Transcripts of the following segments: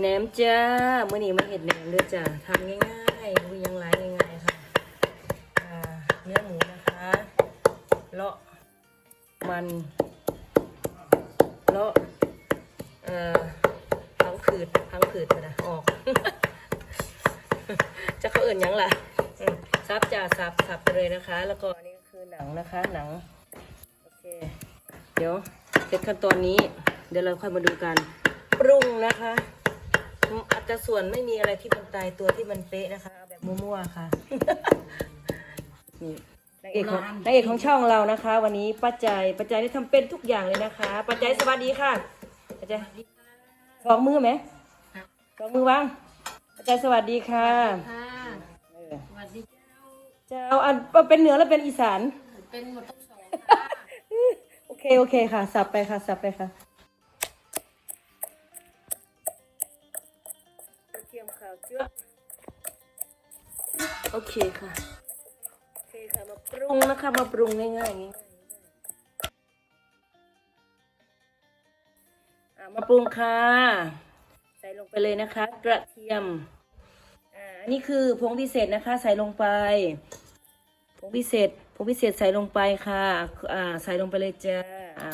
แหนมจ้าเมื่อนี้มาเห็ดแหนมเลยจ้ะทำง่ายๆดูยังไรง่ายๆค่ะเนื้อหมูนะคะเลาะมันเลาะเอ่อพังผืดพังผืดนะออก จะเขาเอื่นยังล่ะซับจ้าซับซับไปเลยนะคะ แล้วก็อันนี้ก็คือหนังนะคะหนังโอเคเดี๋ยวเสร็จขั้นตอนนี้ เดี๋ยวเราค่อยมาดูกันปรุงนะคะ อืมอัตราส่วนไม่มีอะไรที่มันตายตัวที่มันเป๊ะนะคะเอาแบบมั่วๆค่ะ นี่นางเอกของนางเอกของช่องเรานะคะ วันนี้ป้าใจยป้าใจยได้ทำเป็นทุกอย่างเลยนะคะป้าใจยสวัสดีค่ะป้าใจยสองมือไหมสองมือวางป้าใจยสวัสดีค่ะค่ะเออสวัสดีเจ้าจะเอาอันเป็นเหนือแล้วเป็นอีสาน เป็นหมดทั้งสองค่ะ โอเคโอเคค่ะ สับไปค่ะ สับไปค่ะ โอเคค่ะโอเคค่ะมาปรุงนะคะมาปรุงง่ายๆง่ายๆง่ายๆอะมาปรุงค่ะ ใส่ลงไปเลยนะคะ กระเทียมอ่าอันนี้คือผงพิเศษนะคะ ใส่ลงไปผงพิเศษผงพิเศษใส่ลงไปค่ะอ่าใส่ลงไปเลยจ้าอ่า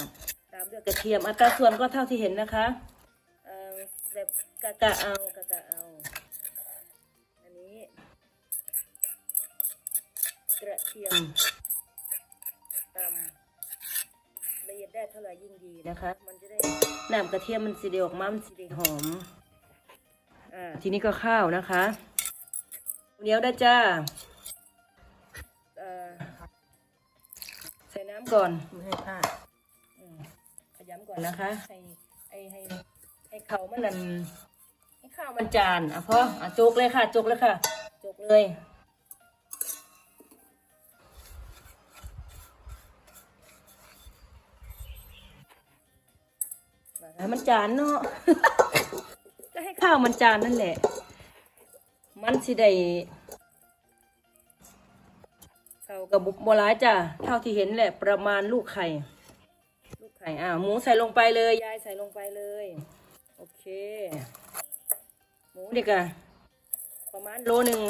ตามด้วยกระเทียมอัตราส่วนก็เท่าที่เห็นนะคะเอ่อแบบกะกะเอากะกะเอา เทียมตำละเอียดได้เท่าไหร่ยิ่งดีนะคะ มันจะได้น้ำกระเทียมมันสีเดียวออกมามันสีเดียวหอมอ่าทีนี้ก็ข้าวนะคะเหนียวได้จ้าเอ่อใส่น้ำก่อนไม่ให้พลาดอืมขยำก่อนนะคะ ให้ให้ให้ให้เขามันนั่นให้ข้าวมันจานอะพออะจุกเลยค่ะจุกเลยค่ะจุกเลย ให้มันจานเนาะ ก็ให้ข้าวมันจานนั่นแหละ มันสิได้เขากับบุบร้ายจ้ะ เท่าที่เห็นแหละ ประมาณลูกไข่ ลูกไข่ อ่าหมูใส่ลงไปเลย ยายใส่ลงไปเลย โอเค หมูเด็กอะประมาณโลหนึ่ง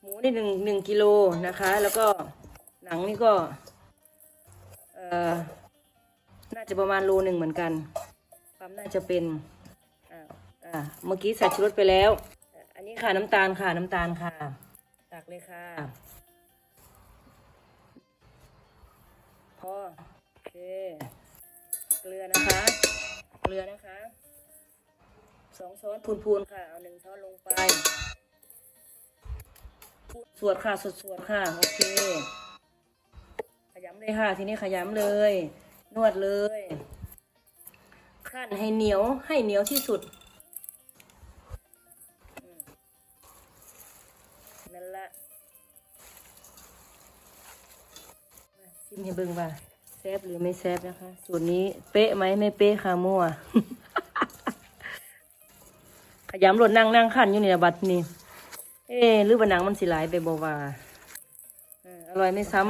หมูนี่หนึ่งหนึ่งกิโลนะคะ แล้วก็หนังนี่ก็ เอ่อ น่าจะประมาณโลหนึ่งเหมือนกัน ความน่าจะเป็นอ่าอ่าเมื่อกี้ใส่ชูรสไปแล้ว อันนี้ค่ะน้ำตาลค่ะน้ำตาลค่ะ ตักเลยค่ะพอโอเค เกลือนะคะ เกลือนะคะสองช้อนพูนๆค่ะ เอาหนึ่งช้อนลงไปสวดค่ะสวดสวดค่ะ โอเค ขยำเลยค่ะ ทีนี้ขยำเลย นวดเลย ขั้นให้เหนียวให้เหนียวที่สุดอืมนั่นละชิมให้เบิ่งว่าแซบหรือไม่แซบนะคะ สูตรนี้เป๊ะไหมไม่เป๊ะค่ะมั่วขยำรถนั่งนั่งขันอยู่นี่นะบัดนี่เอ๊ะหรือว่าหนังมันสิหลายไปบ่ว่าเอออร่อยไม่ซ้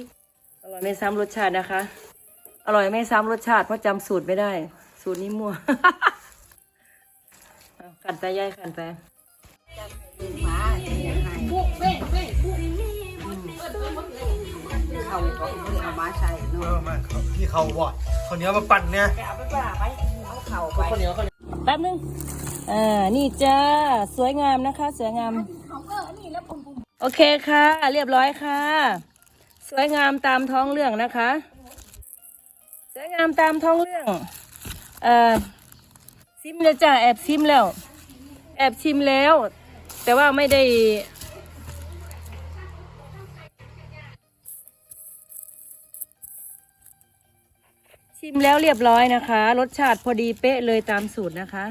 ำอร่อยไม่ซ้ำรสชาตินะคะ อร่อยไม่ซ้ำรสชาติเพราะจำสูตรไม่ได้ สูตรนี้มั่วเอาขันไปยายขันไปเขาก็ไม่ได้เอามาใส่เอเนาะอมาเขาที่เขาวอดคนนี้ยวมาปั่นเนี่ยเอาไปป่าไปเอาเข่าไปคนเหนียวคนเหนียวแป๊บนึงอ่านี่จ้าสวยงามนะคะ สวยงามโอเคค่ะ เรียบร้อยค่ะ สวยงามตามท้องเรื่องนะคะ สวยงามตามท้องเรื่อง เอ่อซิมแลยจ้าแอบซิมแล้ว แอบชิมแล้ว แต่ว่าไม่ได้ชิมแล้วเรียบร้อยนะคะ รสชาติพอดีเป๊ะเลยตามสูตรนะคะ